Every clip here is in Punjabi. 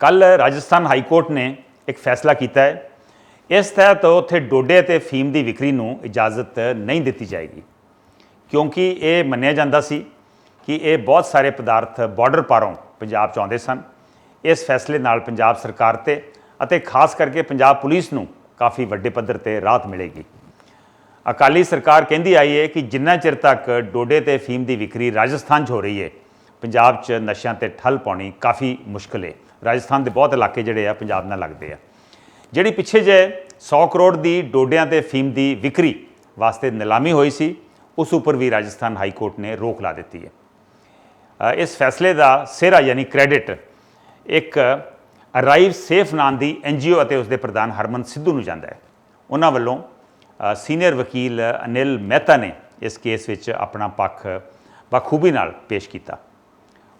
ਕੱਲ ਰਾਜਸਥਾਨ ਹਾਈ ਕੋਰਟ ਨੇ ਇੱਕ ਫੈਸਲਾ ਕੀਤਾ ਹੈ। ਇਸ ਤਹਿਤ ਉੱਥੇ ਡੋਡੇ ਤੇ ਫੀਮ ਦੀ ਵਿਕਰੀ ਨੂੰ ਇਜਾਜ਼ਤ ਨਹੀਂ ਦਿੱਤੀ ਜਾਏਗੀ, ਕਿਉਂਕਿ ਇਹ ਮੰਨਿਆ ਜਾਂਦਾ ਸੀ ਕਿ ਇਹ ਬਹੁਤ ਸਾਰੇ ਪਦਾਰਥ ਬਾਰਡਰ ਪਾਰੋਂ ਪੰਜਾਬ ਚ ਆਉਂਦੇ ਸਨ। ਇਸ ਫੈਸਲੇ ਨਾਲ ਪੰਜਾਬ ਸਰਕਾਰ ਤੇ ਅਤੇ ਖਾਸ ਕਰਕੇ ਪੰਜਾਬ ਪੁਲਿਸ ਨੂੰ ਕਾਫੀ ਵੱਡੇ ਪੱਧਰ ਤੇ ਰਾਹਤ ਮਿਲੇਗੀ। ਅਕਾਲੀ ਸਰਕਾਰ ਕਹਿੰਦੀ ਆਈ ਹੈ ਕਿ ਜਿੰਨਾ ਚਿਰ ਤੱਕ ਡੋਡੇ ਤੇ ਫੀਮ ਦੀ ਵਿਕਰੀ ਰਾਜਸਥਾਨ 'ਚ ਹੋ ਰਹੀ ਹੈ ਪੰਜਾਬ 'ਚ ਨਸ਼ਿਆਂ ਤੇ ਠੱਲ ਪਾਉਣੀ ਕਾਫੀ ਮੁਸ਼ਕਲ ਹੈ ਰਾਜਸਥਾਨ ਦੇ ਬਹੁਤ ਇਲਾਕੇ ਜਿਹੜੇ ਆ ਪੰਜਾਬ ਨਾਲ ਲੱਗਦੇ ਆ। ਜਿਹੜੀ ਪਿੱਛੇ ਜੇ 100 ਕਰੋੜ ਦੀ ਡੋਡਿਆਂ ਤੇ ਫੀਮ ਦੀ ਵਿਕਰੀ ਵਾਸਤੇ ਨਿਲਾਮੀ ਹੋਈ ਸੀ, ਉਸ ਉੱਪਰ ਵੀ ਰਾਜਸਥਾਨ ਹਾਈ ਕੋਰਟ ਨੇ ਰੋਕ ਲਾ ਦਿੱਤੀ ਹੈ। ਇਸ ਫੈਸਲੇ ਦਾ ਸਿਹਰਾ ਯਾਨੀ ਕ੍ਰੈਡਿਟ ਇੱਕ ਅਰਾਈਵ ਸੇਫ ਨਾਮ ਦੀ ਐਨਜੀਓ ਅਤੇ ਉਸ ਦੇ ਪ੍ਰਧਾਨ ਹਰਮਨ ਸਿੱਧੂ ਨੂੰ ਜਾਂਦਾ ਹੈ। ਉਹਨਾਂ ਵੱਲੋਂ ਸੀਨੀਅਰ ਵਕੀਲ ਅਨਿਲ ਮਹਿਤਾ ਨੇ ਇਸ ਕੇਸ ਵਿੱਚ ਆਪਣਾ ਪੱਖ ਬਖੂਬੀ ਨਾਲ ਪੇਸ਼ ਕੀਤਾ।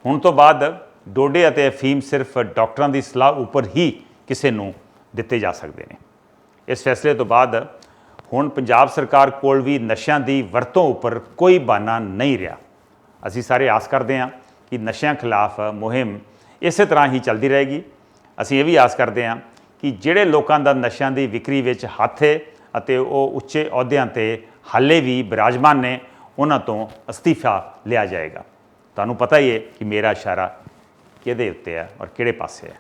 ਹੁਣ ਤੋਂ ਬਾਅਦ ਡੋਡੇ ਅਤੇ ਅਫੀਮ ਸਿਰਫ ਡਾਕਟਰਾਂ ਦੀ ਸਲਾਹ ਉੱਪਰ ਹੀ ਕਿਸੇ ਨੂੰ ਦਿੱਤੇ ਜਾ ਸਕਦੇ ਨੇ। ਇਸ ਫੈਸਲੇ ਤੋਂ ਬਾਅਦ ਹੁਣ ਪੰਜਾਬ ਸਰਕਾਰ ਕੋਲ ਵੀ ਨਸ਼ਿਆਂ ਦੀ ਵਰਤੋਂ ਉੱਪਰ ਕੋਈ ਬਹਾਨਾ ਨਹੀਂ ਰਿਹਾ। ਅਸੀਂ ਸਾਰੇ ਆਸ ਕਰਦੇ ਹਾਂ ਕਿ ਨਸ਼ਿਆਂ ਖਿਲਾਫ ਮੁਹਿੰਮ ਇਸੇ ਤਰ੍ਹਾਂ ਹੀ ਚੱਲਦੀ ਰਹੇਗੀ। ਅਸੀਂ ਇਹ ਵੀ ਆਸ ਕਰਦੇ ਹਾਂ ਕਿ ਜਿਹੜੇ ਲੋਕਾਂ ਦਾ ਨਸ਼ਿਆਂ ਦੀ ਵਿਕਰੀ ਵਿੱਚ ਹੱਥ ਹੈ ਅਤੇ ਉਹ ਉੱਚੇ ਅਹੁਦਿਆਂ ਤੇ ਹਾਲੇ ਵੀ ਬਿਰਾਜਮਾਨ ਨੇ, ਉਹਨਾਂ ਤੋਂ ਅਸਤੀਫਾ ਲਿਆ ਜਾਏਗਾ। ਤੁਹਾਨੂੰ ਪਤਾ ਹੀ ਹੈ ਕਿ ਮੇਰਾ ਇਸ਼ਾਰਾ ਕਿਹਦੇ ਉੱਤੇ ਹੈ ਔਰ ਕਿਹੜੇ ਪਾਸੇ ਹੈ